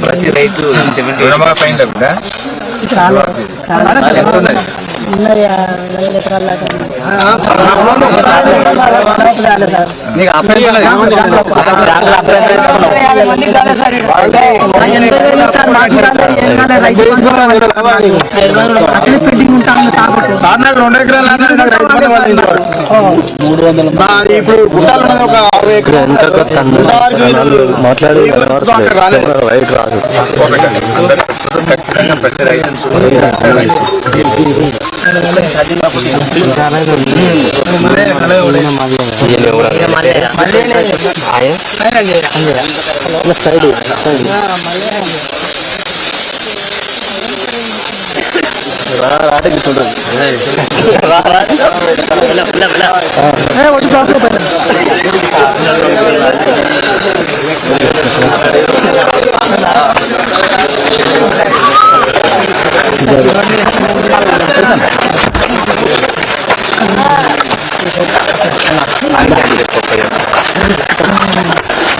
ప్రతి రైతు సెవెంటీ చాలా నీకు అప్లై సార్ నాకు రెండు ఎకరాలు అన్నారు నాకు రైతు బంధు వాళ్ళు ఇంకోటి. మా ఇప్పుడు గుట్టాలు ఉన్నది ఒక అరవై ఎకరాలు. ఇంతవరకు వీళ్ళు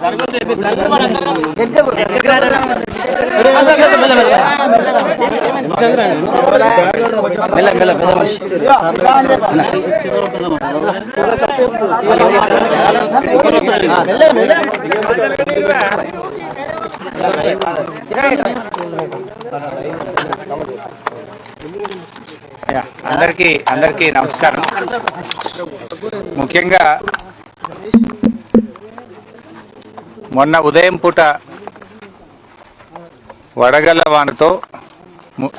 ప్రతి రైతును చూసి యా, అందరికీ అందరికీ నమస్కారం. ముఖ్యంగా మొన్న ఉదయం పూట వడగళ్ళ వానతో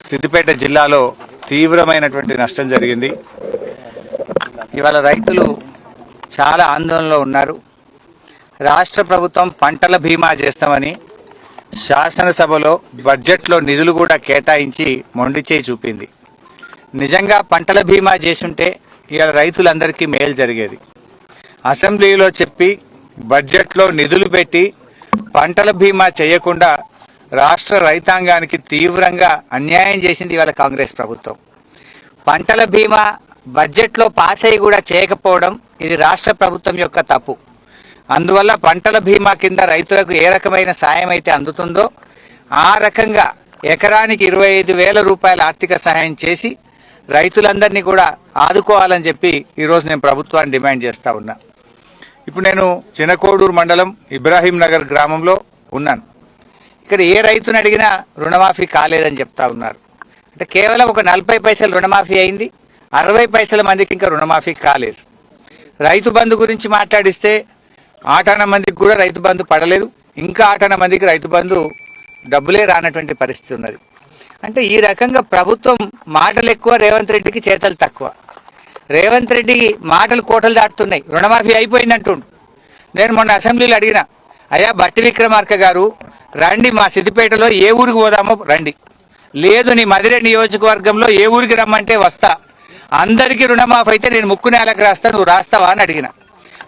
సిద్దిపేట జిల్లాలో తీవ్రమైనటువంటి నష్టం జరిగింది. ఇవాళ రైతులు చాలా ఆందోళనలో ఉన్నారు. రాష్ట్ర ప్రభుత్వం పంటల బీమా చేస్తామని శాసనసభలో బడ్జెట్లో నిధులు కూడా కేటాయించి మొండిచేయి చూపింది. నిజంగా పంటల బీమా చేసుంటే ఇవాళ రైతులందరికీ మేలు జరిగేది. అసెంబ్లీలో చెప్పి బడ్జెట్లో నిధులు పెట్టి పంటల బీమా చేయకుండా రాష్ట్ర రైతాంగానికి తీవ్రంగా అన్యాయం చేసింది ఇవాళ కాంగ్రెస్ ప్రభుత్వం. పంటల బీమా బడ్జెట్లో పాస్ అయ్యి కూడా చేయకపోవడం ఇది రాష్ట్ర ప్రభుత్వం యొక్క తప్పు. అందువల్ల పంటల బీమా కింద రైతులకు ఏ రకమైన సాయం అయితే అందుతుందో ఆ రకంగా ఎకరానికి ఇరవై ఐదు వేల రూపాయల ఆర్థిక సహాయం చేసి రైతులందరినీ కూడా ఆదుకోవాలని చెప్పి ఈరోజు నేను ప్రభుత్వాన్ని డిమాండ్ చేస్తా ఉన్నా. ఇప్పుడు నేను చినకోడూరు మండలం ఇబ్రాహీం నగర్ గ్రామంలో ఉన్నాను. ఇక్కడ ఏ రైతును అడిగినా రుణమాఫీ కాలేదని చెప్తా ఉన్నారు. అంటే కేవలం ఒక నలభై పైసలు రుణమాఫీ అయింది అరవై పైసల మందికి ఇంకా రుణమాఫీ కాలేదు. రైతు బంధు గురించి మాట్లాడిస్తే ఆటాన మందికి కూడా రైతు బంధు పడలేదు ఇంకా ఆటాన మందికి రైతు బంధు డబ్బులే రానటువంటి పరిస్థితి ఉన్నది. అంటే ఈ రకంగా ప్రభుత్వం మాటలు ఎక్కువ రేవంత్ రెడ్డికి చేతలు తక్కువ. రేవంత్ రెడ్డి మాటలు కోటలు దాటుతున్నాయి. రుణమాఫీ అయిపోయింది అంటుండు నేను మొన్న అసెంబ్లీలో అడిగిన అయ్యా భట్టి విక్రమార్క గారు రండి మా సిద్దిపేటలో ఏ ఊరికి పోదామో రండి. లేదు నీ మదిరే నియోజకవర్గంలో ఏ ఊరికి రమ్మంటే వస్తా. అందరికీ రుణమాఫీ అయితే నేను ముక్కు నేలకు రాస్తా నువ్వు రాస్తావా అని అడిగిన.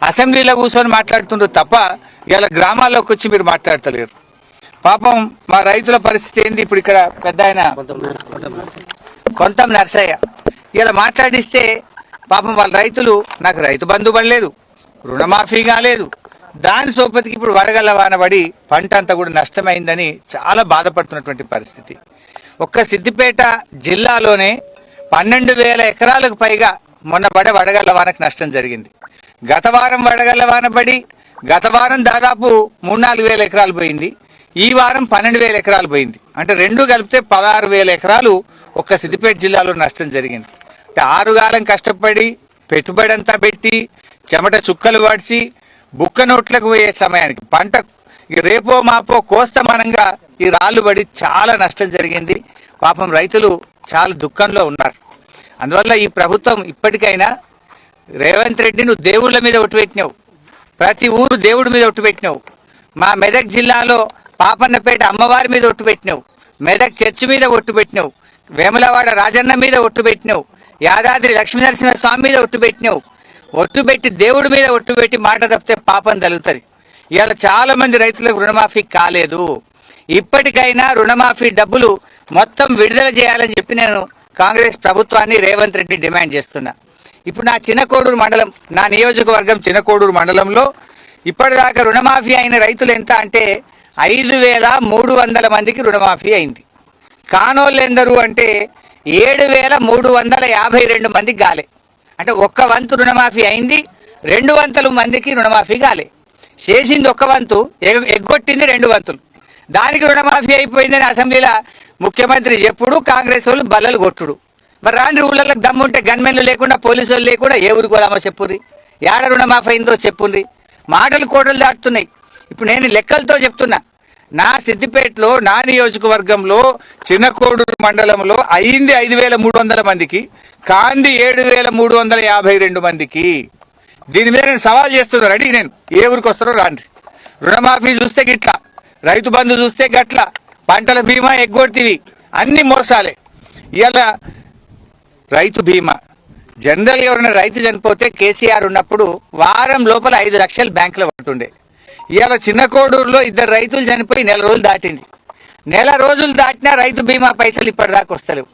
అసెంబ్లీలో కూర్చొని మాట్లాడుతుండ్రు తప్ప ఇలా గ్రామాల్లోకి వచ్చి మీరు మాట్లాడతలేరు. పాపం మా రైతుల పరిస్థితి ఏంది ఇప్పుడు ఇక్కడ పెద్ద ఆయన? కొంతం నర్సయ్య. ఇలా మాట్లాడిస్తే పాపం వాళ్ళ రైతులు నాకు రైతు బంధు పడలేదు రుణమాఫీ కాలేదు దాని సోపతికి ఇప్పుడు వడగల్ల వాన పడి పంట అంతా కూడా నష్టమైందని చాలా బాధపడుతున్నటువంటి పరిస్థితి. ఒక్క సిద్దిపేట జిల్లాలోనే పన్నెండు వేల ఎకరాలకు పైగా మొన్న పడే వడగల్ల వానకు నష్టం జరిగింది. గత వారం వడగల్ల వాన పడి గత వారం దాదాపు మూడు నాలుగు వేల ఎకరాలు పోయింది. ఈ వారం పన్నెండు వేల ఎకరాలు పోయింది. అంటే రెండు కలిపితే పదహారు వేల ఎకరాలు ఒక్క సిద్దిపేట జిల్లాలో నష్టం జరిగింది. ఆరుగాలం కష్టపడి పెట్టుబడి అంతా పెట్టి చెమట చుక్కలు వాడిచి బుక్క నోట్లకు పోయే సమయానికి పంట రేపో మాపో కోస్తమానంగా ఈ రాళ్ళు పడి చాలా నష్టం జరిగింది. పాపం రైతులు చాలా దుఃఖంలో ఉన్నారు. అందువల్ల ఈ ప్రభుత్వం ఇప్పటికైనా రేవంత్ రెడ్డి నువ్వు దేవుళ్ళ మీద ఒట్టు పెట్టినావు. ప్రతి ఊరు దేవుడి మీద ఒట్టు పెట్టినావు. మా మెదక్ జిల్లాలో పాపన్నపేట అమ్మవారి మీద ఒట్టు పెట్టినావు. మెదక్ చర్చి మీద ఒట్టు పెట్టినావు. వేములవాడ రాజన్న మీద ఒట్టు పెట్టినావు. యాదాద్రి లక్ష్మీనరసింహ స్వామి మీద ఒట్టు పెట్టినావు. ఒట్టు పెట్టి దేవుడి మీద ఒట్టు పెట్టి మాట తప్పితే పాపం తగులుతుంది ఇవాళ చాలామంది రైతులకు రుణమాఫీ కాలేదు. ఇప్పటికైనా రుణమాఫీ డబ్బులు మొత్తం విడుదల చేయాలని చెప్పి నేను కాంగ్రెస్ ప్రభుత్వాన్ని రేవంత్ రెడ్డి డిమాండ్ చేస్తున్నా. ఇప్పుడు నా చిన్నకోడూరు మండలం నా నియోజకవర్గం చిన్నకోడూరు మండలంలో ఇప్పటిదాకా రుణమాఫీ అయిన రైతులు ఎంత అంటే ఐదు వేల మూడు వందల మందికి రుణమాఫీ అయింది. కానోళ్ళు ఎందరు అంటే ఏడు వేల మూడు వందల యాభై రెండు మందికి గాలే. అంటే ఒక్క వంతు రుణమాఫీ అయింది రెండు వంతుల మందికి రుణమాఫీ గాలే. చేసింది ఒక్క వంతు ఎగ్గొట్టింది రెండు వంతులు. దానికి రుణమాఫీ అయిపోయిందని అసెంబ్లీలో ముఖ్యమంత్రి చెప్పుడు కాంగ్రెస్ వాళ్ళు బల్లలు కొట్టుడు. మరి రాని ఊళ్ళకి దమ్ముంటే గన్మెన్లు లేకుండా పోలీసు వాళ్ళు లేకుండా ఏ ఊరికి పోదామో చెప్పుర్రి? ఏడ రుణమాఫీ అయిందో చెప్పుర్రి? మాటలు కోటలు దాటుతున్నాయి. ఇప్పుడు నేను లెక్కలతో చెప్తున్నా. నా సిద్దిపేటలో నా నియోజకవర్గంలో చిన్నకోడూరు మండలంలో అయింది ఐదు వేల మూడు వందల మందికి కాంది ఏడు వేల మూడు వందల యాభై రెండు మందికి. దీని మీద నేను సవాల్ చేస్తున్నాను రెడీ నేను. ఏ ఊరికి వస్తారో రాండి. రుణమాఫీ చూస్తే గిట్లా రైతు బంధు చూస్తే గట్ల పంటల బీమా ఎగ్గొడితివి అన్ని మోసాలే. ఇలా రైతు బీమా. జనరల్ ఎవరైనా రైతు చనిపోతే కేసీఆర్ ఉన్నప్పుడు వారం లోపల ఐదు లక్షలు బ్యాంకులో పడుతుండే. ఇవాళ చిన్న కోడూరులో ఇద్దరు రైతులు చనిపోయి నెల రోజులు దాటింది. నెల రోజులు దాటినా రైతు బీమా పైసలు ఇప్పటిదాకా వస్తలేవు.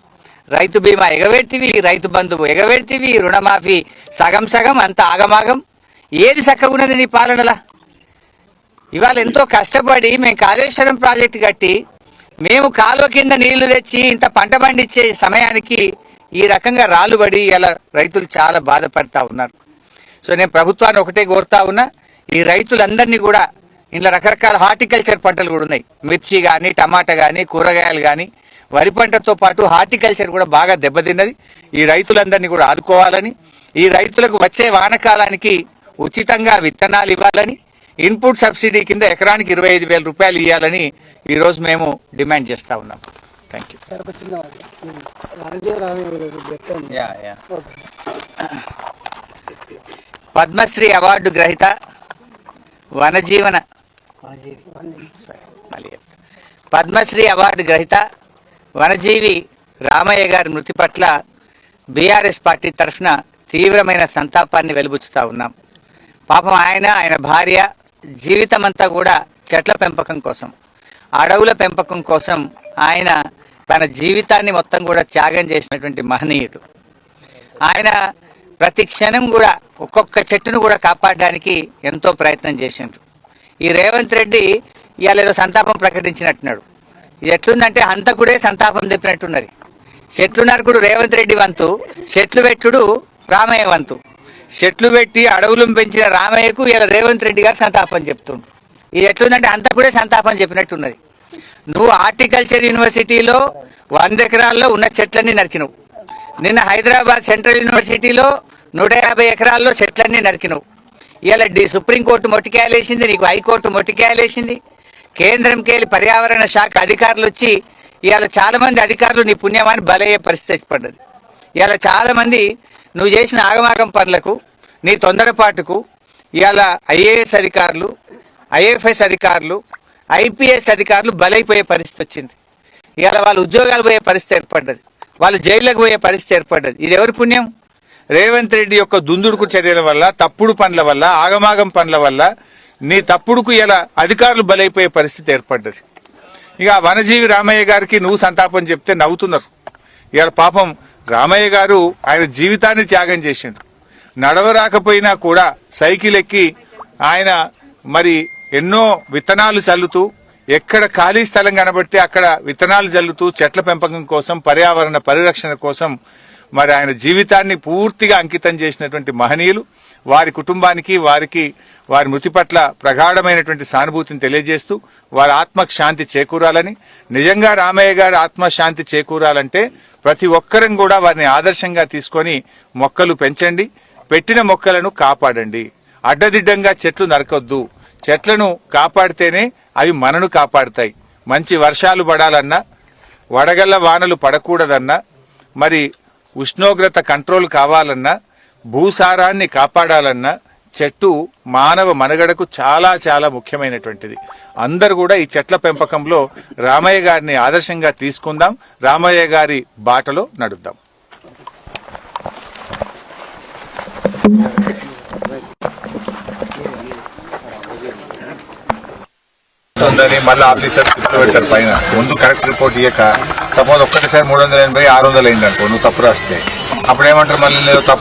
రైతు బీమా ఎగబెట్టివి రైతు బంధువు ఎగబెట్టివి రుణమాఫీ సగం సగం అంత ఆగమాగం. ఏది చక్కగున్నది నీ పాలనలా? ఇవాళ ఎంతో కష్టపడి మేము కాళేశ్వరం ప్రాజెక్టు కట్టి మేము కాలువ కింద నీళ్ళు తెచ్చి ఇంత పంట పండించే సమయానికి ఈ రకంగా రాలుబడి ఇలా రైతులు చాలా బాధపడతా ఉన్నారు. సో నేను ప్రభుత్వాన్ని ఒకటే కోరుతా ఉన్నా ఈ రైతులందరినీ కూడా ఇంట్లో రకరకాల హార్టికల్చర్ పంటలు కూడా ఉన్నాయి. మిర్చి కానీ టమాటా కానీ కూరగాయలు కానీ వరి పంటతో పాటు హార్టికల్చర్ కూడా బాగా దెబ్బతిన్నది. ఈ రైతులందరినీ కూడా ఆదుకోవాలని ఈ రైతులకు వచ్చే వానకాలానికి ఉచితంగా విత్తనాలు ఇవ్వాలని ఇన్పుట్ సబ్సిడీ కింద ఎకరానికి ఇరవై ఐదు వేల రూపాయలు ఇవ్వాలని ఈరోజు మేము డిమాండ్ చేస్తా ఉన్నాం. థ్యాంక్ యూ పద్మశ్రీ అవార్డు గ్రహీత వనజీవన. పద్మశ్రీ అవార్డు గ్రహీత వనజీవి రామయ్య గారి మృతి పట్ల బీఆర్ఎస్ పార్టీ తరఫున తీవ్రమైన సంతాపాన్ని వెలుబుచ్చుతా ఉన్నాం. పాపం ఆయన ఆయన భార్య జీవితమంతా కూడా చెట్ల పెంపకం కోసం అడవుల పెంపకం కోసం ఆయన తన జీవితాన్ని మొత్తం కూడా త్యాగం చేసినటువంటి మహనీయుడు. ఆయన ప్రతి క్షణం కూడా ఒక్కొక్క చెట్టును కూడా కాపాడడానికి ఎంతో ప్రయత్నం చేసిండ్రు. ఈ రేవంత్ రెడ్డి ఇవాళ ఏదో సంతాపం ప్రకటించినట్టున్నాడు. ఇది ఎట్లుందంటే హంతకుడే సంతాపం చెప్పినట్టున్నది చెట్లు నరకుడు రేవంత్ రెడ్డి వంతు చెట్లు పెట్టుడు రామయ్య వంతు. చెట్లు పెట్టి అడవులు పెంచిన రామయ్యకు ఇలా రేవంత్ రెడ్డి గారు సంతాపం చెప్తుండు ఇది ఎట్లుందంటే అంతకుడే సంతాపం చెప్పినట్టున్నది. నువ్వు హార్టికల్చర్ యూనివర్సిటీలో వంద ఎకరాల్లో ఉన్న చెట్లన్నీ నరికినవు. నిన్న హైదరాబాద్ సెంట్రల్ యూనివర్సిటీలో నూట యాభై ఎకరాల్లో చెట్లన్నీ నరికినవు. ఇలా డి సుప్రీంకోర్టు మొట్టికాయలేసింది నీకు హైకోర్టు మొట్టికాయలేసింది. కేంద్రంకి వెళ్ళి పర్యావరణ శాఖ అధికారులు వచ్చి ఇవాళ చాలామంది అధికారులు నీ పుణ్యమాన్ని బలయ్యే పరిస్థితి పడ్డది. ఇవాళ చాలామంది నువ్వు చేసిన ఆగమాగం పనులకు నీ తొందరపాటుకు ఇవాళ ఐఏఎస్ అధికారులు ఐఎఫ్ఎస్ అధికారులు ఐపీఎస్ అధికారులు బలైపోయే పరిస్థితి వచ్చింది. ఇవాళ వాళ్ళు ఉద్యోగాలు పోయే పరిస్థితి ఏర్పడ్డది. వాళ్ళు జైల్లోకి పోయే పరిస్థితి ఏర్పడ్డది. ఇది ఎవరి పుణ్యం? రేవంత్ రెడ్డి యొక్క దుందుడుకు చర్యల వల్ల తప్పుడు పనుల వల్ల ఆగమాగం పనుల వల్ల నీ తప్పుడుకు ఇలా అధికారులు బలైపోయే పరిస్థితి ఏర్పడ్డది. ఇక వనజీవి రామయ్య గారికి నువ్వు సంతాపం చెప్తే నవ్వుతున్నారు. ఇవాళ పాపం రామయ్య గారు ఆయన జీవితాన్ని త్యాగం చేసిండు. నడవరాకపోయినా కూడా సైకిల్ ఎక్కి ఆయన మరి ఎన్నో విత్తనాలు చల్లుతూ ఎక్కడ ఖాళీ స్థలం కనబడితే అక్కడ విత్తనాలు జల్లుతూ చెట్ల పెంపకం కోసం పర్యావరణ పరిరక్షణ కోసం మరి ఆయన జీవితాన్ని పూర్తిగా అంకితం చేసినటువంటి మహనీయులు వారి కుటుంబానికి వారికి వారి మృతి పట్ల ప్రగాఢమైనటువంటి సానుభూతిని తెలియజేస్తూ వారి ఆత్మకు శాంతి చేకూరాలని నిజంగా రామయ్య గారి ఆత్మశాంతి చేకూరాలంటే ప్రతి ఒక్కరం కూడా వారిని ఆదర్శంగా తీసుకొని మొక్కలు పెంచండి పెట్టిన మొక్కలను కాపాడండి. అడ్డదిడ్డంగా చెట్లు నరకొద్దు. చెట్లను కాపాడితేనే అవి మనను కాపాడుతాయి. మంచి వర్షాలు పడాలన్నా వడగళ్ళ వానలు పడకూడదన్నా మరి ఉష్ణోగ్రత కంట్రోల్ కావాలన్నా భూసారాన్ని కాపాడాలన్నా చెట్టు మానవ మనగడకు చాలా చాలా ముఖ్యమైనటువంటిది. అందరూ కూడా ఈ చెట్ల పెంపకంలో రామయ్య గారిని ఆదర్శంగా తీసుకుందాం. రామయ్య గారి బాటలో నడుద్దాం. ఉందని మళ్ళీ ఆఫీసర్ తిప్పలు పెట్టారు పైన. ముందు కరెక్ట్ రిపోర్ట్ ఇయ్యక సపోజ్ ఒక్కటిసారి మూడు వందల ఎనభై ఆరు వందలు అయింది అనుకో నువ్వు తప్పు రాస్తే. అప్పుడు ఏమంటారు మళ్ళీ నేను తప్పు